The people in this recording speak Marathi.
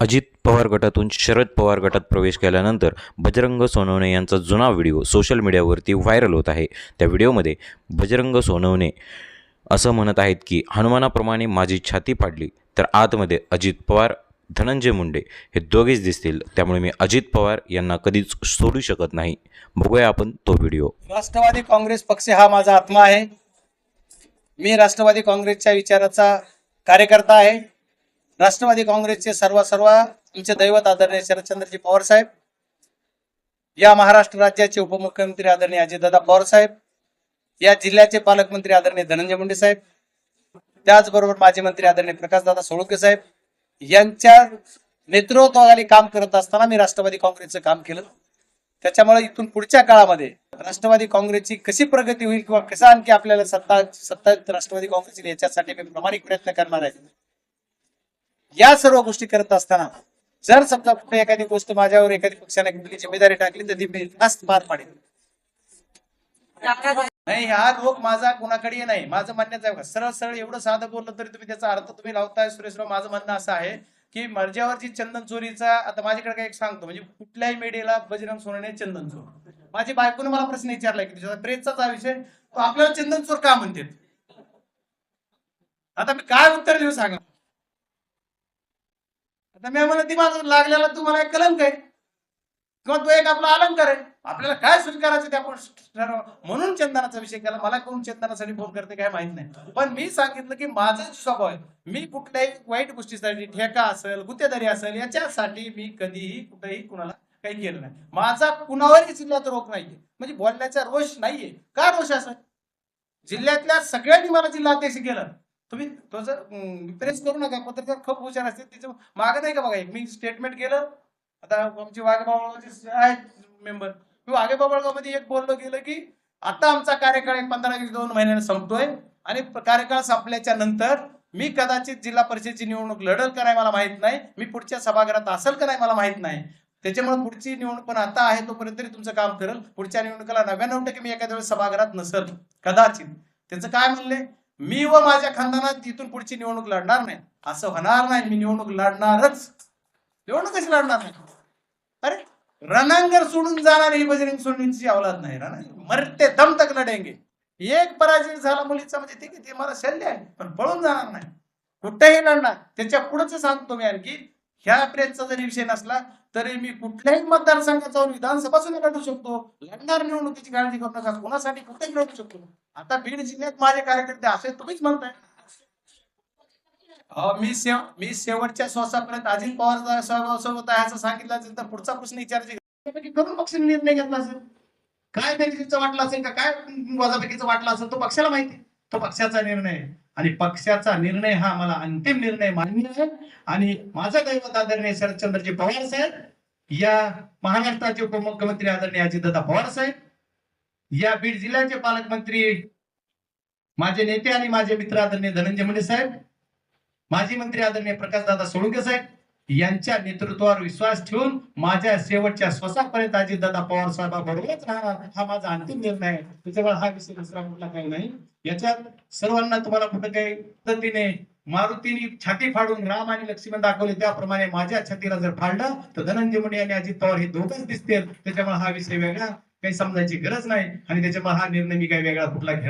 अजित पवार गटातून शरद पवार गटात प्रवेश केल्यानंतर बजरंग सोनवणे यांचा जुना व्हिडिओ सोशल मीडियावरती व्हायरल होत आहे. त्या व्हिडिओमध्ये बजरंग सोनवणे असं म्हणत आहेत की हनुमानाप्रमाणे माझी छाती पाडली तर आतमध्ये अजित पवार धनंजय मुंडे हे दोघेच दिसतील. त्यामुळे मी अजित पवार यांना कधीच सोडू शकत नाही. बघूया आपण तो व्हिडिओ. राष्ट्रवादी काँग्रेस पक्ष हा माझा आत्मा आहे. मी राष्ट्रवादी काँग्रेसच्या विचाराचा कार्यकर्ता आहे. राष्ट्रवादी काँग्रेसचे सर्व सर्व आमचे दैवत आदरणीय शरदचंद्रजी पवार साहेब या महाराष्ट्र राज्याचे उपमुख्यमंत्री आदरणीय अजितदादा पवार साहेब या जिल्ह्याचे पालकमंत्री आदरणीय धनंजय मुंडे साहेब त्याचबरोबर माजी मंत्री आदरणीय प्रकाशदादा सोळुंके साहेब यांच्या नेतृत्वाखाली काम करत असताना मी राष्ट्रवादी काँग्रेसचं काम केलं. त्याच्यामुळे इथून पुढच्या काळामध्ये राष्ट्रवादी काँग्रेसची कशी प्रगती होईल किंवा कसा आणखी आपल्याला सत्ता सत्ता राष्ट्रवादी काँग्रेस येईल याच्यासाठी मी प्रामाणिक प्रयत्न करणार आहे. या सर्व गोष्टी करत असताना जर समजा कुठे एखादी गोष्ट माझ्यावर एखादी पक्षाने कुठली जिम्मेदारी टाकली तर ती मी पार पाडेल नाही हा रोग माझा कुणाकडे नाही. माझं म्हणण्याचं आहे सरळ सरळ एवढं साधं बोललं तरी तुम्ही त्याचा अर्थ तुम्ही लावताय सुरेशराव माझं म्हणणं असं आहे की मर्जावरची चंदन चोरीचा आता माझ्याकडे काय सांगतो म्हणजे कुठल्याही मीडियाला बजरंग सोनवणे चंदन चोर. माझी बायकोने मला प्रश्न विचारला की तुझ्या प्रेतचाच हा विषय तो आपल्याला चंदन चोर का म्हणते आता मी काय उत्तर देऊ सांगा? आता मी म्हणत ती माझं लागलेला तुम्हाला एक कलंक आहे किंवा तो एक आपला अलंकार आहे आपल्याला काय स्वीकारायचं ते आपण ठरवा. म्हणून चंदनाचा विषय केला. मला कोण चंदनासाठी फोन करते काय माहीत नाही. पण मी सांगितलं की माझा स्वभाव आहे. मी कुठल्याही वाईट गोष्टीसाठी ठेका असेल गुत्तेदारी असेल याच्यासाठी मी कधीही कुठेही कुणाला काही केलं नाही. माझा कुणावरही जिल्ह्यात रोख नाहीये. म्हणजे बोलण्याचा रोष नाहीये. का रोष असेल जिल्ह्यातल्या सगळ्यांनी मला जिल्हाध्यक्ष केलं. तुम्ही तो जर प्रेस करू नका पत्रकार खूप हुशार असते त्याच्या मागत आहे का बघा एक मी स्टेटमेंट केलं. आता आमची वाघेबाबळगावचे आहेत मेंबर मी वाघेबाबळगावमध्ये एक बोललो गेलं की आता आमचा कार्यकाळ एक पंधरा दोन महिन्याने संपतोय आणि कार्यकाळ संपल्याच्या नंतर मी कदाचित जिल्हा परिषदेची निवडणूक लढल का नाही मला माहीत नाही मी पुढच्या सभागृहात असेल का नाही मला माहीत नाही. त्याच्यामुळे पुढची निवडणूक पण आता आहे तोपर्यंत तरी तुमचं काम करेल पुढच्या निवडणुकीला नव्याण्णव टक्के मी एखाद्या वेळेस सभागृहात नसेल कदाचित. त्याचं काय म्हणले? मी व माझ्या खानदानात तिथून पुढची निवडणूक लढणार नाही. असं होणार नाही. मी निवडणूक लढणारच. निवडणूक कशी लढणार नाही? अरे रणांगण सोडून जाणार ही बजरंग सोडणीची अवलाद नाही. रणांगण मरते दम तक लढेंगे. एक पराजय झाला मुलीचा म्हणजे ठीक आहे ते मला शल्य आहे पण पळून जाणार नाही. कुठेही लढणार. त्याच्या पुढेच सांगतो मी आणखी. ह्या प्रेसचा जरी विषय नसला तरी मी कुठल्याही मतदारसंघात जाऊन विधानसभा सुद्धा लढू शकतो. लढणार निवडणुकीची काळजी करू नका कोणासाठी कुठेही लढू शकतो. आता बीड जिल्ह्यात माझे कार्यकर्ते असे तुम्हीच म्हणताय. मी शेव मी शेवटच्या श्वासापर्यंत अजित पवार सोबत आहे असं सांगितलं असेल तर पुढचा प्रश्न विचारायचे करून पक्षाने निर्णय घेतला असेल. काय बेनिफिटचं वाटलं असेल का? काय वजापैकीचं वाटलं असेल तो पक्षाला माहिती तो पक्षाचा निर्णय आहे. आणि पक्षाचा निर्णय हा मला अंतिम निर्णय मान्य आहे. आणि माझं दैवत आदरणीय शरदचंद्रजी पवार साहेब या महाराष्ट्राचे उपमुख्यमंत्री आदरणीय अजितदादा पवार साहेब या बीड जिल्ह्याचे पालकमंत्री माझे नेते आणि माझे मित्र आदरणीय धनंजय मुंडे साहेब माजी मंत्री आदरणीय प्रकाशदादा सोळुंके साहेब यांच्या नेतृत्वावर विश्वास ठेवून माझ्या शेवटच्या श्वासापर्यंत अजितदादा पवार साहेबांबरोबरच राहणार हा माझा अंतिम निर्णय आहे. त्याच्यामुळे हा विषय दुसरा कुठला काही नाही. याच्यात सर्वांना तुम्हाला कुठं काही पद्धतीने मारुतीने छाती फाडून राम आणि लक्ष्मण दाखवले त्याप्रमाणे माझ्या छातीला जर फाडलं तर धनंजय मुंडे आणि अजित पवार हे दोघंच दिसतील. त्याच्यामुळे हा विषय वेगळा. काही समजायची गरज नाही. आणि त्याच्यामुळे हा निर्णय मी काही वेगळा कुठला घेणार